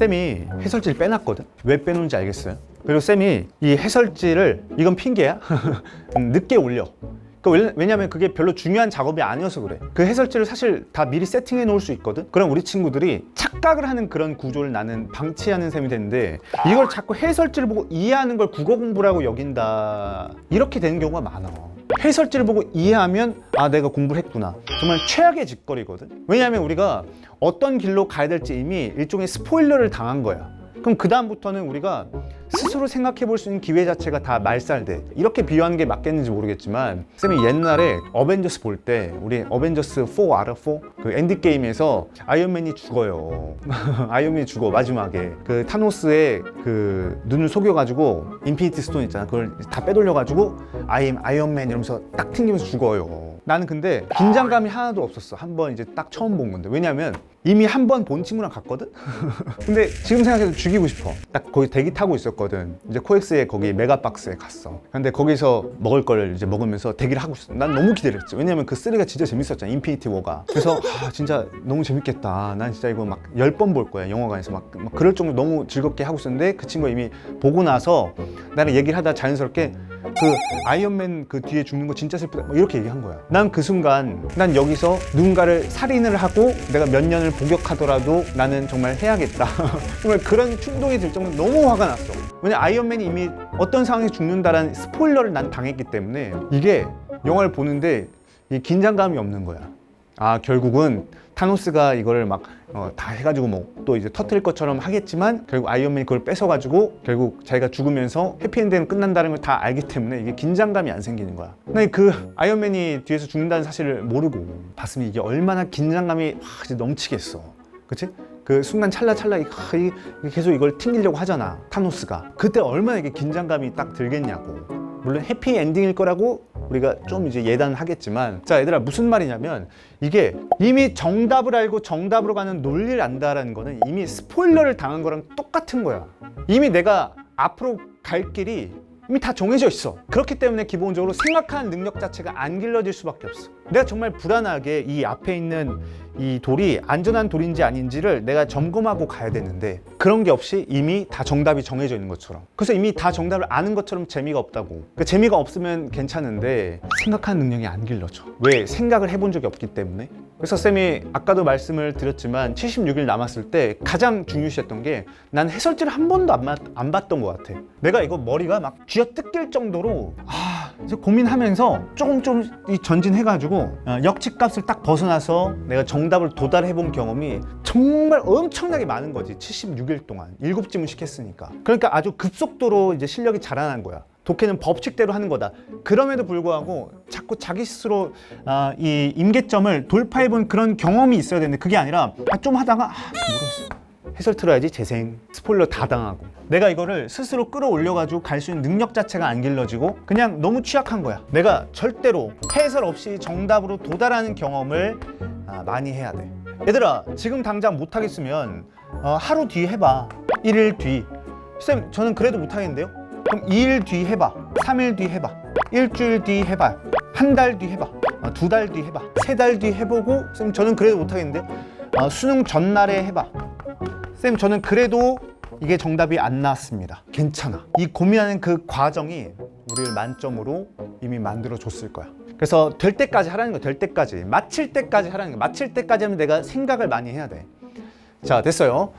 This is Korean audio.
쌤이 해설지를 빼놨거든. 왜 빼놓은지 알겠어요? 그리고 쌤이 이 해설지를 이건 핑계야. 음, 늦게 올려. 그 왜- 왜냐면 그게 별로 중요한 작업이 아니어서 그래. 그 해설지를 사실 다 미리 세팅해 놓을 수 있거든. 그럼 우리 친구들이 착각을 하는 그런 구조를 나는 방치하는 셈이 되는데 이걸 자꾸 해설지를 보고 이해하는 걸 국어 공부라고 여긴다. 이렇게 되는 경우가 많아. 해설지를 보고 이해하면 아 내가 공부를 했구나. 정말 최악의 짓거리거든. 왜냐하면 우리가 어떤 길로 가야 될지 이미 일종의 스포일러를 당한 거야. 그럼 그 다음부터는 우리가 스스로 생각해 볼 수 있는 기회 자체가 다 말살돼. 이렇게 비유하는 게 맞겠는지 모르겠지만 쌤이 옛날에 어벤져스 볼 때 우리 어벤져스 4 알아? 4? 그 엔드 게임에서 아이언맨이 죽어요. 아이언맨이 죽어 마지막에 그 타노스의 그 눈을 속여가지고 인피니티 스톤 있잖아. 그걸 다 빼돌려가지고 아임 아이언맨 이러면서 딱 튕기면서 죽어요. 나는 근데 긴장감이 하나도 없었어. 한 번 이제 딱 처음 본 건데 왜냐면 이미 한 번 본 친구랑 갔거든. 근데 지금 생각해도 죽이고 싶어. 딱 거기 대기 타고 있었거든. 이제 코엑스에 거기 메가박스에 갔어. 근데 거기서 먹을 걸 이제 먹으면서 대기를 하고 있어. 난 너무 기대를 했지. 왜냐면 그 3가 진짜 재밌었잖아. 인피니티 워가. 그래서 아, 진짜 너무 재밌겠다. 난 진짜 이거 막 열 번 볼 거야. 영화관에서 막, 막 그럴 정도로 너무 즐겁게 하고 있었는데 그 친구가 이미 보고 나서 나랑 얘기를 하다 자연스럽게 그 아이언맨 그 뒤에 죽는 거 진짜 슬프다. 뭐 이렇게 얘기한 거야. 난 그 순간 난 여기서 누군가를 살인을 하고 내가 몇 년을 복역하더라도 나는 정말 해야겠다. 정말 그런 충동이 들 정도로 너무 화가 났어. 왜냐 아이언맨이 이미 어떤 상황에 죽는다라는 스포일러를 난 당했기 때문에 이게 영화를 보는데 이 긴장감이 없는 거야 아 결국은 타노스가 이거를 막 어, 다 해가지고 뭐 또 이제 터트릴 것처럼 하겠지만 결국 아이언맨이 그걸 뺏어가지고 결국 자기가 죽으면서 해피엔딩은 끝난다는 걸 다 알기 때문에 이게 긴장감이 안 생기는 거야. 근데 그 아이언맨이 뒤에서 죽는다는 사실을 모르고 봤으면 이게 얼마나 긴장감이 확 넘치겠어. 그치? 그 순간 찰나찰나 이 계속 이걸 튕기려고 하잖아 타노스가 그때 얼마나 이게 긴장감이 딱 들겠냐고 물론 해피 엔딩일 거라고 우리가 좀 이제 예단하겠지만 자 얘들아 무슨 말이냐면 이게 이미 정답을 알고 정답으로 가는 논리를 안다라는 거는 이미 스포일러를 당한 거랑 똑같은 거야. 이미 내가 앞으로 갈 길이 이미 다 정해져 있어. 그렇기 때문에 기본적으로 생각하는 능력 자체가 안 길러질 수밖에 없어. 내가 정말 불안하게 이 앞에 있는 이 돌이 안전한 돌인지 아닌지를 내가 점검하고 가야 되는데 그런 게 없이 이미 다 정답이 정해져 있는 것처럼. 그래서 이미 다 정답을 아는 것처럼 재미가 없다고. 그 재미가 없으면 괜찮은데 생각하는 능력이 안 길러져. 왜? 생각을 해본 적이 없기 때문에 그래서 쌤이 아까도 말씀을 드렸지만 76일 남았을 때 가장 중요시했던 게 난 해설지를 한 번도 안, 봤- 안 봤던 것 같아. 내가 이거 머리가 막 쥐어 뜯길 정도로 아 이제 고민하면서 조금 좀이 전진해가지고 어, 역치값을 딱 벗어나서 내가 정답을 도달해본 경험이 정말 엄청나게 많은 거지 76일 동안. 일곱 지문씩 했으니까. 그러니까 아주 급속도로 이제 실력이 자라난 거야 독해는 법칙대로 하는 거다. 그럼에도 불구하고 자꾸 자기 스스로 아, 이 임계점을 돌파해본 그런 경험이 있어야 되는데 그게 아니라 아, 좀 하다가 아, 모르겠어. 해설 틀어야지 재생. 스포일러 다 당하고. 내가 이거를 스스로 끌어올려가지고 갈 수 있는 능력 자체가 안 길러지고 그냥 너무 취약한 거야. 내가 절대로 해설 없이 정답으로 도달하는 경험을 아, 많이 해야 돼. 얘들아 지금 당장 못하겠으면 어, 하루 뒤 해봐. 1일 뒤 쌤 저는 그래도 못하겠는데요 그럼 2일 뒤 해봐 3일 뒤 해봐 일주일 뒤 해봐 한 달 뒤 해봐 두달 뒤 해봐 세 달 뒤 해보고 쌤 저는 그래도 못하겠는데요 어, 수능 전날에 해봐 쌤 저는 그래도 이게 정답이 안 나왔습니다. 괜찮아. 이 고민하는 그 과정이 우리를 만점으로 이미 만들어 줬을 거야. 그래서 될 때까지 하라는 거야. 될 때까지. 마칠 때까지 하라는 거야. 마칠 때까지 하면 내가 생각을 많이 해야 돼. 자, 됐어요.